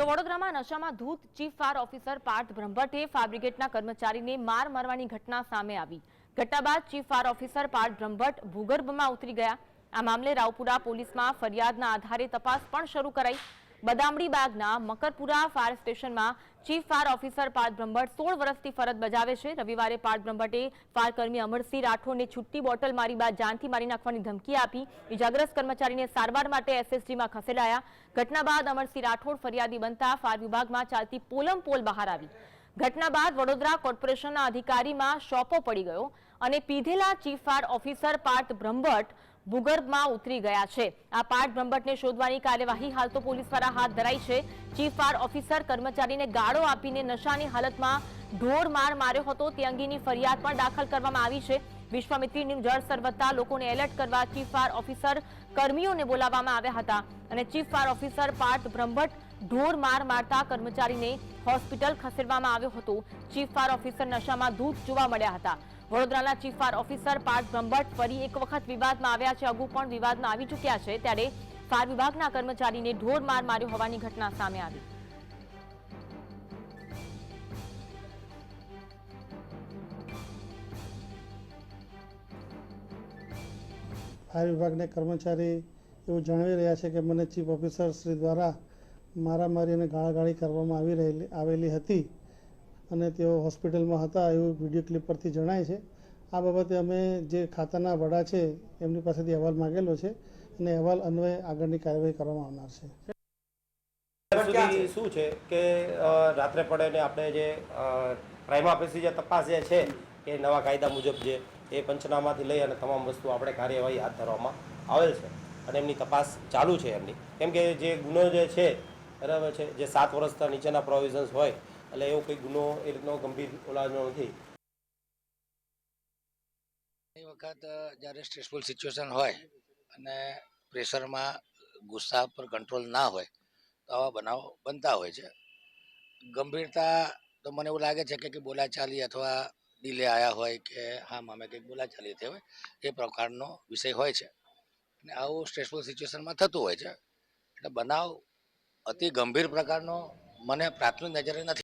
તો વડોદરામાં નશામાં ધૂત ચીફ ફાયર ઓફિસર પાર્થ બ્રહ્મભટ્ટે ફાયર કર્મચારીને માર મારવાની ઘટના સામે આવી. ઘટના બાદ chief fire officer Parth Brahmbhatt ભૂગર્ભમાં ઉતરી ગયા. આ મામલે રાવપુરા પોલીસમાં ફરિયાદના આધારે તપાસ પણ શરૂ કરાઈ. બદામડી બાગના મકરપુરા ફાયર સ્ટેશનમાં chief fire officer Parth Brahmbhatt સોળ વર્ષથી ફરજ બજાવે છે. રવિવારે પાર્થ બ્રહ્મભટ્ટે ફાયર અમરસિંહ રાઠોડને છૂટી બોટલ મારી બાદ જાનથી મારી નાખવાની ધમકી આપી. ઇજાગ્રસ્ત કર્મચારીને સારવાર માટે એસએસજીમાં ખસેડાયા. ઘટના બાદ અમરસિંહ રાઠોડ ફરિયાદી બનતા ફાયર વિભાગમાં ચાલતી પોલમ પોલ બહાર આવી. ઘટના બાદ વડોદરા કોર્પોરેશનના અધિકારીમાં શોપો પડી ગયો અને પીધેલા chief fire officer Parth Brahmbhatt ભૂગર્ભમાં ઉતરી ગયા છે. આ પાર્થ બ્રહ્મભટ્ટને શોધવાની કાર્યવાહી હાલ તો પોલીસ દ્વારા હાથ ધરાઈ છે. ચીફ ફાયર ઓફિસર કર્મચારીને ગાળો આપીને નશાની હાલતમાં ઢોર માર માર્યો હતો. તે અંગેની ફરિયાદ પણ દાખલ કરવામાં આવી છે. વિશ્વામિત્રીની જળ વધતા લોકોને એલર્ટ કરવા ચીફ ફાયર ઓફિસર કર્મીઓને બોલાવવામાં આવ્યા હતા અને chief fire officer Parth Brahmbhatt ઢોર માર મારતા કર્મચારીને હોસ્પિટલ ખસેડવામાં આવ્યો હતો. ચીફ ફાયર ઓફિસર નશામાં ધૂત જોવા મળ્યા હતા. વડોદરાના chief fire officer Parth Brahmbhatt ફરી એક વખત વિવાદમાં આવ્યા છે. અગાઉ પણ વિવાદમાં આવી ચૂક્યા છે ત્યારે ફાયર વિભાગના કર્મચારીને ઢોર માર માર્યો હોવાની ઘટના સામે આવી. ફાયર વિભાગના કર્મચારી એવું જણાવી રહ્યા છે કે મને ચીફ ઓફિસર શ્રી દ્વારા મારામારી અને ગાળાગાળી કરવામાં આવી રહેલી આવેલી હતી. અને તેઓ હોસ્પિટલમાં હતા એવું વીડિયો ક્લિપ પરથી જણાય છે. આ બાબતે અમે જે ખાતાના વડા છે, એમની પાસેથી અહેવાલ માગેલો છે અને અહેવાલ અન્વયે આગળની કાર્યવાહી કરવામાં આવનાર છે. શું છે કે રાત્રે પડે ને આપણે જે ક્રાઇમ ઓફિસની જે તપાસ જે છે કે નવા કાયદા મુજબ જે, એ પંચનામાથી લઈ અને તમામ વસ્તુ આપણે કાર્યવાહી હાથ ધરવામાં આવેલ છે અને એમની તપાસ ચાલુ છે એમની. કેમ કે જે ગુનો જે છે, બરાબર છે, જે સાત વર્ષના નીચેના પ્રોવિઝન્સ હોય એટલે એવો કોઈ ગુનો એ રીતનો ગંભીર ઓલાજનો નથી. ઘણી વખત જ્યારે સ્ટ્રેસફુલ સિચ્યુએશન હોય અને પ્રેશરમાં ગુસ્સા પર કંટ્રોલ ના હોય, તો આવા બનાવ બનતા હોય છે. ગંભીરતા તો મને એવું લાગે છે કે બોલાચાલી અથવા ડીલે આવ્યા હોય કે હા, મામે કંઈક બોલાચાલી થઈ હોય, એ પ્રકારનો વિષય હોય છે. અને આવું સ્ટ્રેસફુલ સિચ્યુએશનમાં થતું હોય છે. એટલે બનાવ અતિ ગંભીર પ્રકારનો મને પ્રાથમિક નજરે નથી